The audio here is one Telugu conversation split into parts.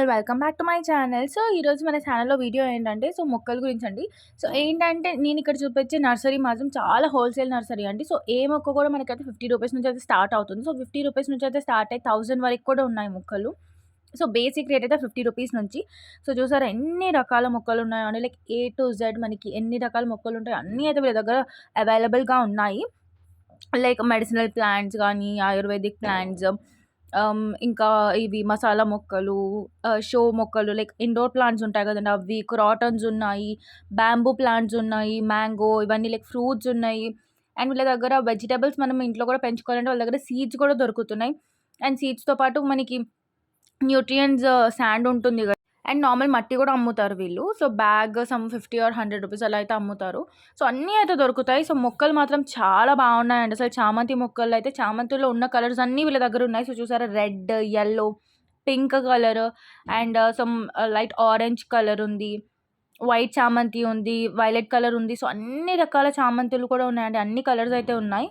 All welcome back to my channel. So ఈరోజు మన ఛానల్లో వీడియో ఏంటంటే సో మొక్కల గురించి అండి సో ఏంటంటే నేను ఇక్కడ చూపించే నర్సరీ మాత్రం చాలా హోల్సేల్ నర్సరీ అండి. సో ఏ మొక్క కూడా మనకైతే ఫిఫ్టీ రూపీస్ నుంచి అయితే స్టార్ట్ అవుతుంది. సో ఫిఫ్టీ రూపీస్ నుంచి అయితే స్టార్ట్ అయ్యి థౌసండ్ వరకు కూడా ఉన్నాయి మొక్కలు. సో బేసిక్ రేట్ అయితే ఫిఫ్టీ రూపీస్ నుంచి. సో చూసారా ఎన్ని రకాల మొక్కలు ఉన్నాయో అండి లైక్ ఏ టు జెడ్ మనకి ఎన్ని రకాల మొక్కలు ఉంటాయో? అన్నీ అయితే వీళ్ళ దగ్గర అవైలబుల్గా ఉన్నాయి. లైక్ మెడిసినల్ ప్లాంట్స్ కానీ ఆయుర్వేదిక్ ప్లాంట్స్ ఇంకా ఇవి మసాలా మొక్కలు షో మొక్కలు లైక్ ఇండోర్ ప్లాంట్స్ ఉంటాయి కదండీ! అవి క్రాటన్స్ ఉన్నాయి. బ్యాంబూ ప్లాంట్స్ ఉన్నాయి. మ్యాంగో ఇవన్నీ లైక్ ఫ్రూట్స్ ఉన్నాయి. అండ్ వీళ్ళ దగ్గర వెజిటేబుల్స్ మనం ఇంట్లో కూడా పెంచుకోవాలంటే వాళ్ళ దగ్గర సీడ్స్ కూడా దొరుకుతున్నాయి. అండ్ సీడ్స్‌తో పాటు మనకి న్యూట్రియంట్స్ సాండ్ ఉంటుంది కదా అండ్ నార్మల్ మట్టి కూడా అమ్ముతారు వీళ్ళు. So bag some 50 or 100 rupees అలా అయితే అమ్ముతారు. సో అన్నీ అయితే దొరుకుతాయి. సో మొక్కలు మాత్రం చాలా బాగున్నాయండి. అసలు చామంతి మొక్కలు అయితే చామంతిలో ఉన్న కలర్స్ అన్నీ వీళ్ళ దగ్గర ఉన్నాయి. సో చూసారా red, yellow pink colour and some light orange colour ఉంది. వైట్ చామంతి ఉంది. వైలెట్ కలర్ ఉంది. సో అన్ని రకాల చామంతులు కూడా ఉన్నాయండి. అన్ని కలర్స్ అయితే ఉన్నాయి.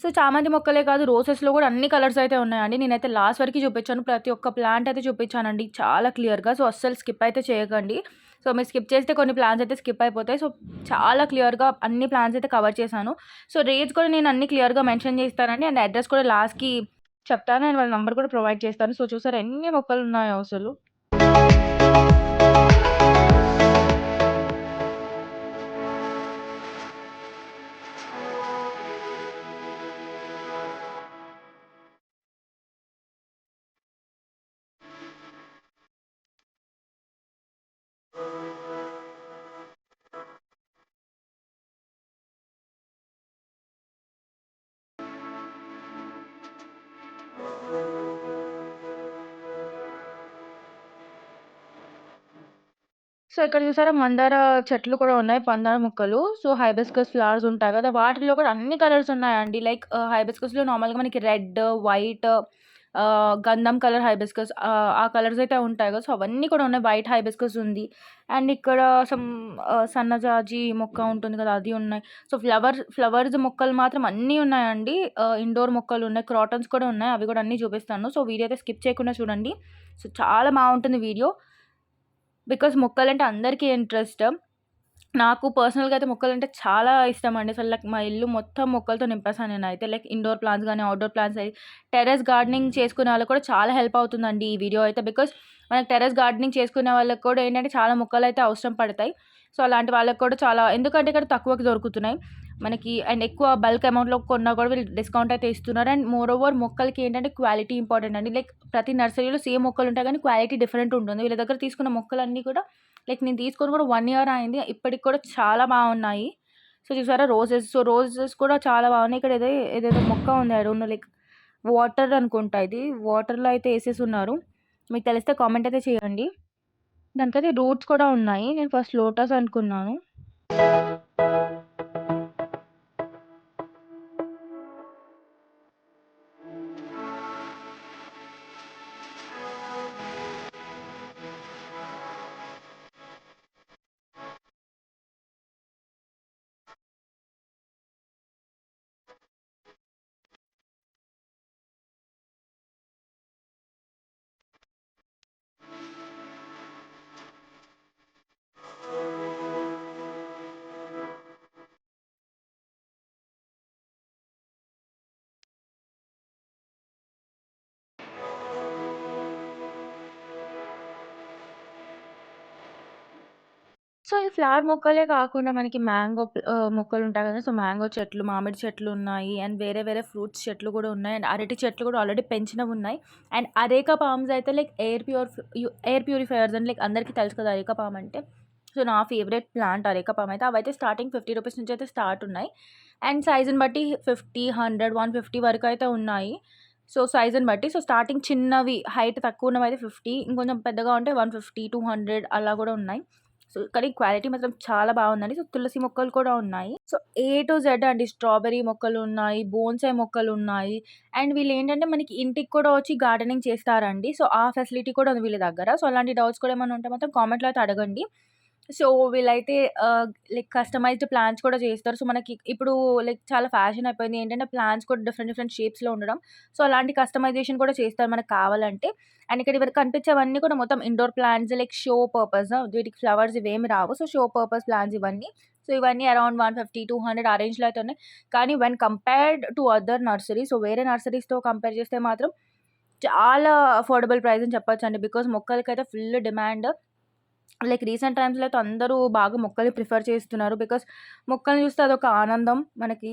సో చామంతి మొక్కలే కాదు రోసెస్‌లో కూడా అన్ని కలర్స్ అయితే ఉన్నాయండి. నేనైతే లాస్ట్ వరకు చూపించాను. ప్రతి ఒక్క ప్లాంట్ అయితే చూపించానండి చాలా క్లియర్‌గా. సో అస్సలు స్కిప్ అయితే చేయకండి. సో మీరు స్కిప్ చేస్తే కొన్ని ప్లాంట్స్ అయితే స్కిప్ అయిపోతాయి. సో చాలా క్లియర్‌గా అన్ని ప్లాంట్స్ అయితే కవర్ చేశాను. సో రేట్స్ కూడా నేను అన్ని క్లియర్‌గా మెన్షన్ చేస్తానండి. అండ్ అడ్రస్ కూడా లాస్ట్‌కి చెప్తాను. అండ్ వాళ్ళ నెంబర్ కూడా ప్రొవైడ్ చేస్తాను. సో చూసారు ఎన్ని మొక్కలు ఉన్నాయో అసలు. సో ఇక్కడ చూసారా మందార చెట్లు కూడా ఉన్నాయి. మందార ముక్కలు సో హైబిస్కస్ ఫ్లవర్స్ ఉంటాయి కదా! వాటిలో కూడా అన్ని కలర్స్ ఉన్నాయండి. లైక్ హైబెస్కస్లో హైబిస్కస్‌లో నార్మల్‌గా మనకి రెడ్, వైట్ గంధం కలర్ హైబిస్కస్ ఆ కలర్స్ అయితే ఉంటాయి కదా! సో అవన్నీ కూడా ఉన్నాయి. వైట్ హైబిస్కస్ ఉంది. అండ్ ఇక్కడ సమ్ సన్నజాజి మొక్క ఉంటుంది కదా! అది ఉన్నాయి. సో ఫ్లవర్ ఫ్లవర్స్ మొక్కలు మాత్రం అన్నీ ఉన్నాయండి. ఇండోర్ మొక్కలు ఉన్నాయి. క్రాటన్స్ కూడా ఉన్నాయి. అవి కూడా అన్నీ చూపిస్తాను. సో వీడియో అయితే స్కిప్ చేయకుండా చూడండి. సో చాలా బాగుంటుంది వీడియో. బికాస్ మొక్కలంటే అందరికీ ఇంట్రెస్ట్. నాకు పర్సనల్‌గా అయితే మొక్కలు అంటే చాలా ఇష్టం అండి అసలు లైక్ మా ఇల్లు మొత్తం మొక్కలతో నింపేసాను అయితే లైక్ ఇండోర్ ప్లాంట్స్ కానీ అవుట్డోర్ ప్లాంట్స్ అయితే టెర్రస్ గార్డెనింగ్ చేసుకునే వాళ్ళకి కూడా చాలా హెల్ప్ అవుతుందండి ఈ వీడియో అయితే. బికాస్ మనకి టెర్రస్ గార్డెనింగ్ చేసుకునే వాళ్ళకి కూడా ఏంటంటే చాలా మొక్కలు అయితే అవసరం పడతాయి. సో అలాంటి వాళ్ళకి కూడా చాలా ఎందుకంటే ఇక్కడ తక్కువకి దొరుకుతున్నాయి. మనకి అండ్ ఎక్కువ బల్క్ అమౌంట్‌లో కొన్నా కూడా వీళ్ళు డిస్కౌంట్ అయితే ఇస్తున్నారు. అండ్ మోర్ ఓవర్ మొక్కలకి ఏంటంటే క్వాలిటీ ఇంపార్టెంట్ అండి. లైక్ ప్రతి నర్సరీలో సేమ్ మొక్కలు ఉంటాయి కానీ క్వాలిటీ డిఫరెంట్ ఉంటుంది. వీళ్ళ దగ్గర తీసుకున్న మొక్కలన్నీ కూడా లైక్ నేను తీసుకొని కూడా వన్ ఇయర్ అయింది. ఇప్పటికి కూడా చాలా బాగున్నాయి. సో చూసారా రోజెస్ సో రోజెస్ కూడా చాలా బాగున్నాయి. ఇక్కడ ఏదో ఏదేదో మొక్క ఉంది. I don't know like water అనుకుంటా ఇది. వాటర్‌లో అయితే ఏసేసున్నారు. మీకు తెలిస్తే కామెంట్ అయితే చేయండి. దానికైతే రూట్స్ కూడా ఉన్నాయి. నేను ఫస్ట్ లోటస్ అనుకున్నాను. సో ఈ ఫ్లవర్ మొక్కలే కాకుండా మనకి మ్యాంగో ఆహ్, మొక్కలు ఉంటాయి కదా! సో మ్యాంగో చెట్లు, మామిడి చెట్లు ఉన్నాయి. అండ్ వేరే వేరే ఫ్రూట్స్ చెట్లు కూడా ఉన్నాయి. అండ్ అరటి చెట్లు కూడా ఆల్రెడీ పెంచినవి ఉన్నాయి. అండ్ అరేకా పామ్స్ అయితే like air pure you air purifiers అని లైక్ అందరికీ తెలుసు కదా! అరేకా పామ్ అంటే. సో నా ఫేవరెట్ ప్లాంట్ అరేక పామ్ అయితే. అవైతే స్టార్టింగ్ 50 రూపీస్ నుంచి అయితే స్టార్ట్ ఉన్నాయి. అండ్ సైజుని బట్టి 50, 100, 150 వరకు అయితే ఉన్నాయి. సో సైజుని బట్టి. సో స్టార్టింగ్ చిన్నవి హైట్ తక్కువ ఉన్నవైతే 50 ఇంకొంచెం పెద్దగా ఉంటే 150, 200 అలా కూడా ఉన్నాయి. సో కానీ క్వాలిటీ మాత్రం చాలా బాగుందండి. సో తులసి మొక్కలు కూడా ఉన్నాయి. సో ఏ టు జెడ్ అండి. స్ట్రాబెర్రీ మొక్కలు ఉన్నాయి. బోన్సాయి మొక్కలు ఉన్నాయి. అండ్ వీళ్ళు ఏంటంటే మనకి ఇంటికి కూడా వచ్చి గార్డెనింగ్ చేస్తారండి. సో ఆ ఫెసిలిటీ కూడా ఉంది వీళ్ళ దగ్గర. సో అలాంటి డౌట్స్ కూడా ఏమైనా ఉంటే మాత్రం కామెంట్‌లో అయితే అడగండి. సో, వీళ్ళైతే లైక్ కస్టమైజ్డ్ ప్లాన్స్ కూడా చేస్తారు. సో, మనకి ఇప్పుడు లైక్ చాలా ఫ్యాషన్ అయిపోయింది. ఏంటంటే ప్లాన్స్ కూడా డిఫరెంట్ డిఫరెంట్ షేప్స్‌లో ఉండడం. సో, అలాంటి కస్టమైజేషన్ కూడా చేస్తారు మనకు కావాలంటే. అండ్ ఇక్కడ ఇవరకు కనిపించేవన్నీ కూడా మొత్తం indoor plants like show purpose. వీటికి ఫ్లవర్స్ ఇవేమి రావు. సో, షో పర్పస్ ప్లాన్స్ ఇవన్నీ. సో, ఇవన్నీ అరౌండ్ 150, 200 ఆ రేంజ్‌లో అయితే ఉన్నాయి. కానీ when compared to other nursery so, వేరే నర్సరీస్‌తో కంపేర్ చేస్తే మాత్రం చాలా అఫోర్డబుల్ ప్రైస్ అని చెప్పొచ్చండి. బికాజ్ మొక్కలకైతే ఫుల్ డిమాండ్. లైక్ రీసెంట్ టైమ్స్‌లో అయితే అందరూ బాగా మొక్కల్ని ప్రిఫర్ చేస్తున్నారు. బికాస్ మొక్కల్ని చూస్తే అదొక ఆనందం మనకి.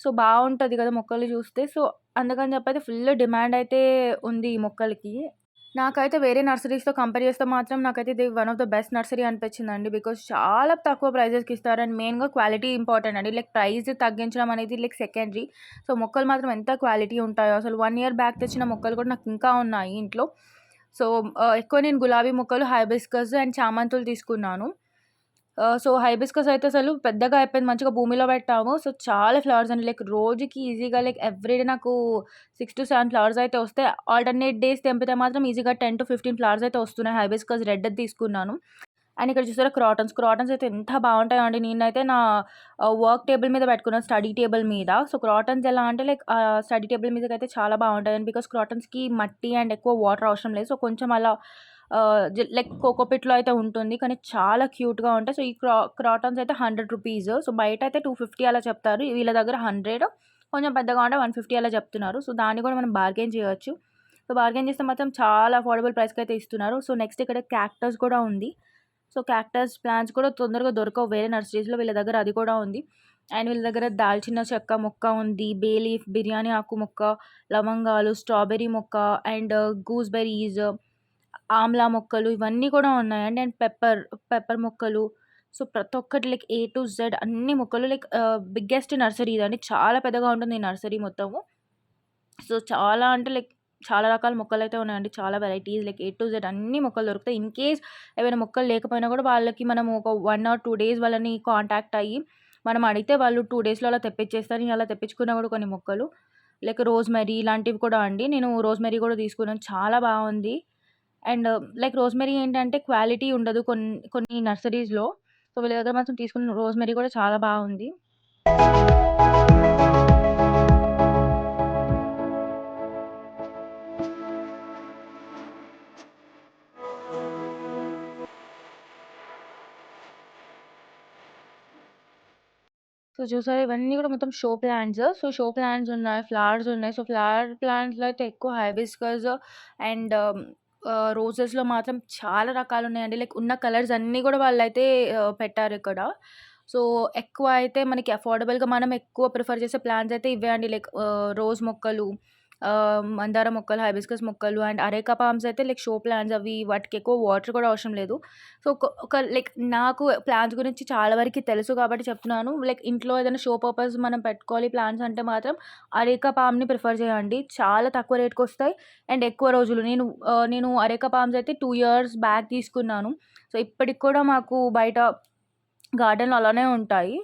సో, బాగుంటుంది కదా! మొక్కల్ని చూస్తే. సో, అందుకని చెప్పైతే ఫుల్ డిమాండ్ అయితే ఉంది ఈ మొక్కలకి. నాకైతే వేరే నర్సరీస్‌తో కంపేర్ చేస్తే మాత్రం నాకైతే ఇది one of the best nursery అనిపించిందండి. బికాస్ చాలా తక్కువ ప్రైజెస్‌కి ఇస్తారు. అండ్ మెయిన్‌గా క్వాలిటీ ఇంపార్టెంట్ అండి. లైక్ ప్రైస్ తగ్గించడం అనేది లైక్ సెకండరీ. సో, మొక్కలు మాత్రం ఎంత క్వాలిటీ ఉంటాయో అసలు వన్ ఇయర్ బ్యాక్ తెచ్చిన మొక్కలు కూడా నాకు ఇంకా ఉన్నాయి ఇంట్లో. సో, ఎక్కువ నేను గులాబీ మొక్కలు, హైబిస్కస్ అండ్ చామంతులు తీసుకున్నాను. సో, హైబిస్కస్ అయితే అసలు పెద్దగా అయిపోయింది. మంచిగా భూమిలో పెట్టాము. సో, చాలా ఫ్లవర్స్ అండి. లైక్ రోజుకి ఈజీగా లైక్ ఎవ్రీడే నాకు 6-7 ఫ్లవర్స్ అయితే వస్తాయి. ఆల్టర్‌నేట్ డేస్ తెంపితే మాత్రం ఈజీగా 10-15 ఫ్లవర్స్ అయితే వస్తున్నాయి. హైబిస్కస్ రెడ్ తీసుకున్నాను. అండ్ ఇక్కడ చూసారా క్రాటన్స్. క్రాటన్స్ అయితే ఎంత బాగుంటాయో అండి. నేనైతే నా వర్క్ టేబుల్ మీద పెట్టుకున్నాను స్టడీ టేబుల్ మీద. సో, క్రాటన్స్ ఎలా అంటే లైక్ స్టడీ టేబుల్ మీదకైతే చాలా బాగుంటాయండి బికాస్ క్రాటన్స్‌కి మట్టి అండ్ ఎక్కువ వాటర్ అవసరం లేదు. సో, కొంచెం అలా లైక్ కోకోపిట్‌లో అయితే ఉంటుంది. కానీ చాలా క్యూట్‌గా ఉంటాయి. సో, ఈ క్రా క్రాటన్స్ అయితే 100 రూపీస్. సో, బయట అయితే 250 అలా చెప్తారు. వీళ్ళ దగ్గర 100 కొంచెం పెద్దగా ఉంటే 150 అలా చెప్తున్నారు. సో, దాన్ని కూడా మనం బార్గెన్ చేయొచ్చు. సో, బార్గెన్ చేస్తే మాత్రం చాలా అఫోర్డబుల్ ప్రైస్కి అయితే ఇస్తున్నారు. సో, నెక్స్ట్ ఇక్కడ క్యాక్టస్ కూడా ఉంది. సో, క్యాక్టస్ ప్లాంట్స్ కూడా తొందరగా దొరకవు వేరే నర్సరీస్‌లో. వీళ్ళ దగ్గర అది కూడా ఉంది. అండ్ వీళ్ళ దగ్గర దాల్చిన చెక్క మొక్క ఉంది. బే లీఫ్, బిర్యానీ ఆకు మొక్క, లవంగాలు, స్ట్రాబెర్రీ మొక్క అండ్ గూస్‌బెర్రీస్, ఆమ్లా మొక్కలు ఇవన్నీ కూడా ఉన్నాయండి. అండ్ పెప్పర్, పెప్పర్ మొక్కలు. సో, ప్రతి ఒక్కటి లైక్ ఏ టు జెడ్ అన్ని మొక్కలు లైక్ బిగ్గెస్ట్ నర్సరీ ఇదండి. చాలా పెద్దగా ఉంటుంది ఈ నర్సరీ మొత్తము. సో, చాలా అంటే లైక్ చాలా రకాల మొక్కలైతే ఉన్నాయండి. చాలా varieties like A to Z అన్ని మొక్కలు దొరుకుతాయి. ఇన్‌కేస్ ఏమైనా మొక్కలు లేకపోయినా కూడా వాళ్ళకి మనం ఒక వన్ ఆర్ టూ డేస్ వాళ్ళని కాంటాక్ట్ అయ్యి మనం అడిగితే వాళ్ళు టూ డేస్‌లో అలా తెప్పించేస్తారు. అలా తెప్పించుకున్నా కూడా కొన్ని మొక్కలు. లైక్ రోజ్‌మెరీ ఇలాంటివి కూడా అండి. నేను రోజ్‌మెరీ కూడా తీసుకున్నాను. చాలా బాగుంది అండ్ లైక్ రోజ్‌మెరీ ఏంటంటే క్వాలిటీ ఉండదు కొన్ని కొన్ని నర్సరీస్‌లో. సో, వీళ్ళ దగ్గర మాత్రం తీసుకున్న రోజ్‌మెరీ కూడా చాలా బాగుంది సో, చూసారా ఇవన్నీ కూడా మొత్తం show plants. So, show plants ఉన్నాయి. ఫ్లవర్స్ ఉన్నాయి. సో, ఫ్లవర్ ప్లాంట్స్‌లో అయితే ఎక్కువ హైబిస్కస్ అండ్ రోజెస్‌లో మాత్రం చాలా రకాలు ఉన్నాయండి లైక్ ఉన్న కలర్స్ అన్నీ కూడా వాళ్ళైతే పెట్టారు ఇక్కడ సో, ఎక్కువ అయితే మనకి అఫోర్డబుల్‌గా మనం ఎక్కువ ప్రిఫర్ చేసే ప్లాంట్స్ అయితే ఇవే అండి. లైక్ రోజ్ మొక్కలు, మందార మొక్కలు, హైబిస్కస్ మొక్కలు అండ్ అరేకా పామ్స్ అయితే లైక్ షో ప్లాంట్స్ అవి వాటికి ఎక్కువ వాటర్ కూడా అవసరం లేదు. సో, ఒక లైక్ నాకు ప్లాంట్స్ గురించి చాలా వరకు తెలుసు కాబట్టి చెప్తున్నాను. లైక్ ఇంట్లో ఏదైనా షో పర్పస్ మనం పెట్టుకోవాలి ప్లాంట్స్ అంటే మాత్రం అరేకా పామ్‌ని ప్రిఫర్ చేయండి. చాలా తక్కువ రేట్కి వస్తాయి అండ్ ఎక్కువ రోజులు. నేను నేను అరేకా పామ్స్ అయితే టూ ఇయర్స్ బ్యాక్ తీసుకున్నాను. సో, ఇప్పటికి కూడా మాకు బయట గార్డెన్‌లో అలానే ఉంటాయి.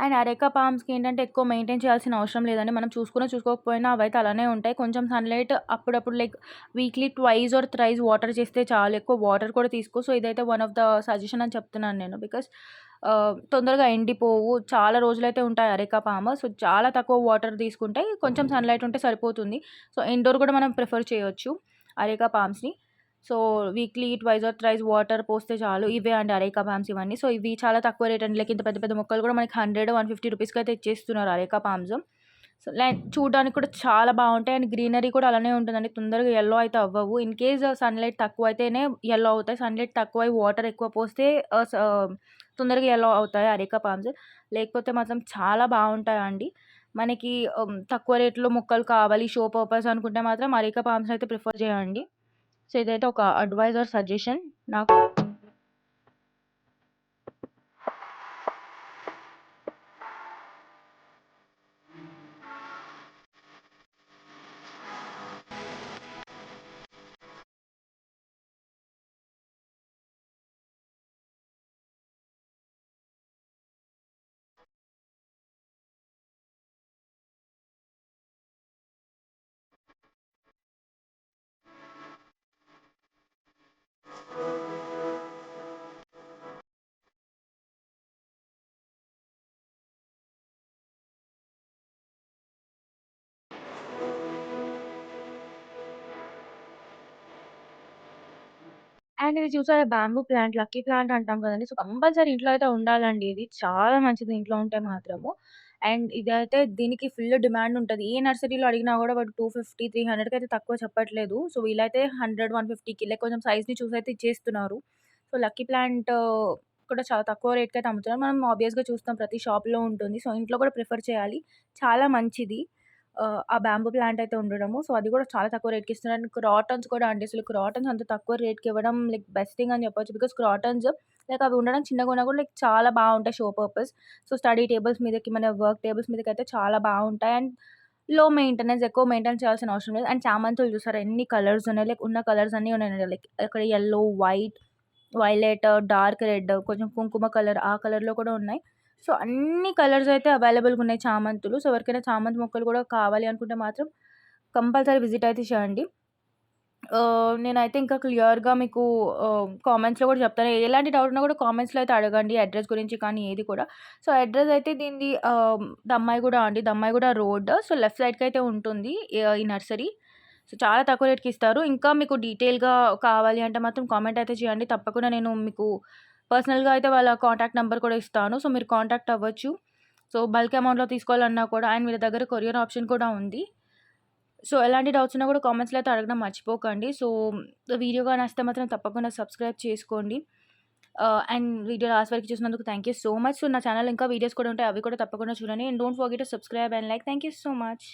అండ్ అరేకా పామ్స్‌కి ఏంటంటే ఎక్కువ మెయింటైన్ చేయాల్సిన అవసరం లేదండి. మనం చూసుకున్నా చూసుకోకపోయినా అవైతే అలానే ఉంటాయి. కొంచెం సన్‌లైట్ అప్పుడప్పుడు like weekly twice or thrice water చేస్తే చాలా ఎక్కువ వాటర్ కూడా తీసుకో. సో, ఇదైతే వన్ ఆఫ్ ద సజెషన్ అని చెప్తున్నాను నేను. బికాస్ తొందరగా ఎండిపోవు. చాలా రోజులైతే ఉంటాయి అరేకా పామ్. సో, చాలా తక్కువ వాటర్ తీసుకుంటాయి. కొంచెం సన్‌లైట్ ఉంటే సరిపోతుంది. సో, ఇండోర్ కూడా మనం ప్రిఫర్ చేయొచ్చు areca పామ్స్‌ని. So, weekly twice or thrice water పోస్తే చాలు. ఇవే అండి అరేకా పామ్స్ ఇవన్నీ. సో, ఇవి చాలా తక్కువ రేట్ అండి. లైక్ ఇంత పెద్ద పెద్ద మొక్కలు కూడా మనకి హండ్రెడ్ వన్ ఫిఫ్టీ రూపీస్కి అయితే ఇచ్చేస్తున్నారు అరేకా పామ్స్. సో, లైక్ చూడడానికి కూడా చాలా బాగుంటాయి అండ్ గ్రీనరీ కూడా అలానే ఉంటుందండి. తొందరగా ఎల్లో అయితే అవ్వవు. ఇన్ కేస్ సన్‌లైట్ అయితేనే ఎల్లో అవుతాయి. సన్‌లైట్ తక్కువై వాటర్ ఎక్కువ పోస్తే uh, స uh, తొందరగా ఎల్లో అవుతాయి అరేకా పామ్స్. లేకపోతే మాత్రం చాలా బావుంటాయండి. మనకి um, తక్కువ రేట్‌లో మొక్కలు కావాలి షో పర్పస్ అనుకుంటే మాత్రం అరేకా పామ్స్ అయితే ప్రిఫర్ చేయండి. సో, ఇదైతే ఒక అడ్వైస్ ఆర్ సజెషన్ నాకు. అండ్ ఇది చూసారా బాంబూ ప్లాంట్, లక్కీ ప్లాంట్ అంటాం కదండీ! సో, కంపల్సరీ ఇంట్లో అయితే ఉండాలండి ఇది. చాలా మంచిది ఇంట్లో ఉంటే మాత్రము. అండ్ ఇదైతే దీనికి ఫుల్ డిమాండ్ ఉంటది. ఏ నర్సరీలో అడిగినా గూడా వాడు 250, 300కి అయితే తక్కువ చెప్పట్లేదు. సో, వీళ్ళైతే 100, 150కి లైక్ కొంచెం సైజ్‌ని చూసైతే ఇచ్చేస్తున్నారు. సో, లక్కీ ప్లాంట్ కూడా చాలా తక్కువ రేట్‌కయితే అమ్ముతున్నారు. మనం ఆబ్వియస్‌గా చూస్తాం ప్రతి షాప్‌లో ఉంటుంది. సో, ఇంట్లో కూడా ప్రిఫర్ చేయాలి. చాలా మంచిది. ఆ బ్యాంబూ ప్లాంట్ అయితే ఉండడము. సో, అది కూడా చాలా తక్కువ రేట్‌కి ఇస్తున్నారు. అండ్ క్రాటన్స్ కూడా అండి. అసలు క్రాటన్స్ అంత తక్కువ రేట్‌కి ఇవ్వడం లైక్ బెస్ట్ థింగ్ అని చెప్పొచ్చు. బికాస్ క్రాటన్స్ లైక్ అవి ఉండడం చిన్నగా ఉన్నా కూడా లైక్ చాలా బాగుంటాయి show purpose. So, study tables మీదకి, మన వర్క్ టేబుల్స్ మీదకి అయితే చాలా బాగుంటాయి అండ్లో మెయింటెనెన్స్ ఎక్కువ మెయింటైన్ చేయాల్సిన అవసరం లేదు. అండ్ చామంతులు చూసారా ఎన్ని కలర్స్ ఉన్నాయి. లైక్ ఉన్న కలర్స్ అన్నీ ఉన్నాయండి. లైక్ అక్కడ yellow, white, violet, dark red, కొంచెం కుంకుమ కలర్ ఆ కలర్‌లో కూడా ఉన్నాయి. సో, అన్ని కలర్స్ అయితే అవైలబుల్‌గా ఉన్నాయి చామంతులు. సో, ఎవరికైనా చామంతి మొక్కలు కూడా కావాలి అనుకుంటే మాత్రం కంపల్సరీ విజిట్ అయితే చేయండి. నేనైతే ఇంకా క్లియర్‌గా మీకు కామెంట్స్‌లో కూడా చెప్తాను. ఎలాంటి డౌట్ ఉన్నా కూడా కామెంట్స్‌లో అయితే అడగండి. అడ్రస్ గురించి కానీ ఏది కూడా. సో, అడ్రస్ అయితే దీనిది దమ్మాయి దమ్మాయిగూడ అండి. దమ్మాయిగూడ రోడ్. సో, లెఫ్ట్ సైడ్‌కి అయితే ఉంటుంది ఈ నర్సరీ. సో, చాలా తక్కువ రేట్‌కి ఇస్తారు. ఇంకా మీకు డీటెయిల్‌గా కావాలి అంటే మాత్రం కామెంట్ అయితే చేయండి. తప్పకుండా నేను మీకు పర్సనల్‌గా అయితే వాళ్ళ కాంటాక్ట్ నెంబర్ కూడా ఇస్తాను. సో, మీరు కాంటాక్ట్ అవ్వచ్చు. సో, బల్క్ అమౌంట్‌లో తీసుకోవాలన్నా కూడా అండ్ వీళ్ళ దగ్గర కొరియర్ ఆప్షన్ కూడా ఉంది. సో, ఎలాంటి డౌట్స్ ఉన్నా కూడా కామెంట్స్‌లో అయితే అడగడం మర్చిపోకండి. సో, వీడియో నచ్చితే మాత్రం తప్పకుండా సబ్స్క్రైబ్ చేసుకోండి. అండ్ వీడియో లాస్ట్ వరకు చూసినందుకు thank you so much. So, నా ఛానల్ ఇంకా వీడియోస్ కూడా ఉంటాయి. అవి కూడా తప్పకుండా చూడండి. And don't forget subscribe and like. Thank you so much.